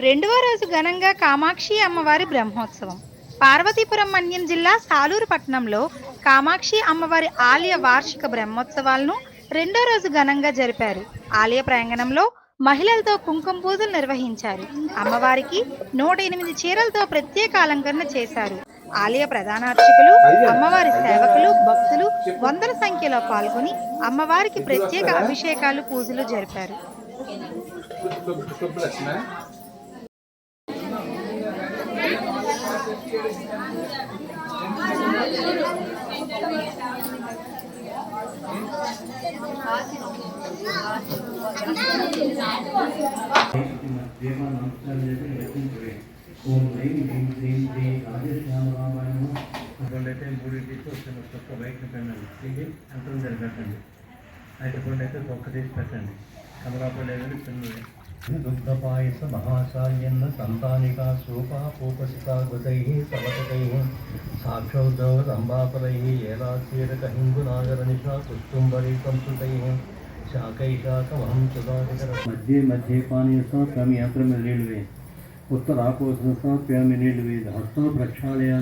రెండవ రోజు ఘనంగా కామాక్షి అమ్మవారి బ్రహ్మోత్సవం. పార్వతీపురం మన్యం జిల్లా సాలూరు పట్టణంలో కామాక్షి అమ్మవారి ఆలయ వార్షిక బ్రహ్మోత్సవాలను రెండో రోజు ఘనంగా జరిపారు. ఆలయ ప్రాంగణంలో మహిళలతో కుంకుమ పూజలు నిర్వహించారు. అమ్మవారికి నూట ఎనిమిది చీరలతో ప్రత్యేక అలంకరణ చేశారు. ఆలయ ప్రధాన అర్చకులు అమ్మవారి సేవకులు భక్తులు వందల సంఖ్యలో పాల్గొని అమ్మవారికి ప్రత్యేక అభిషేకాలు పూజలు జరిపారు. అయితే మూడింటికి వచ్చిన ఒక్క బయటకు పెట్టండి ఇది అంతరం జరిపెట్టండి అయితే కొన్ని అయితే ఒక్క తీసి పెట్టండి కమలాపల్లి అనేది చిన్నది దుగ్ధపాయస మహాశాల్యన్న సంతానికా సూపా పూపసికా గతై సవతకై సాక్షౌద్ధవ రంభాపరై ఏలాశీరక హింగునాగర నిషా కుస్తుంబరీ సంస్కృతై मध्ये मध्ये पानी स्वयं यात्र में रेलवे उत्तर आकोश स्वयं रेलवे हस्त प्रक्षाया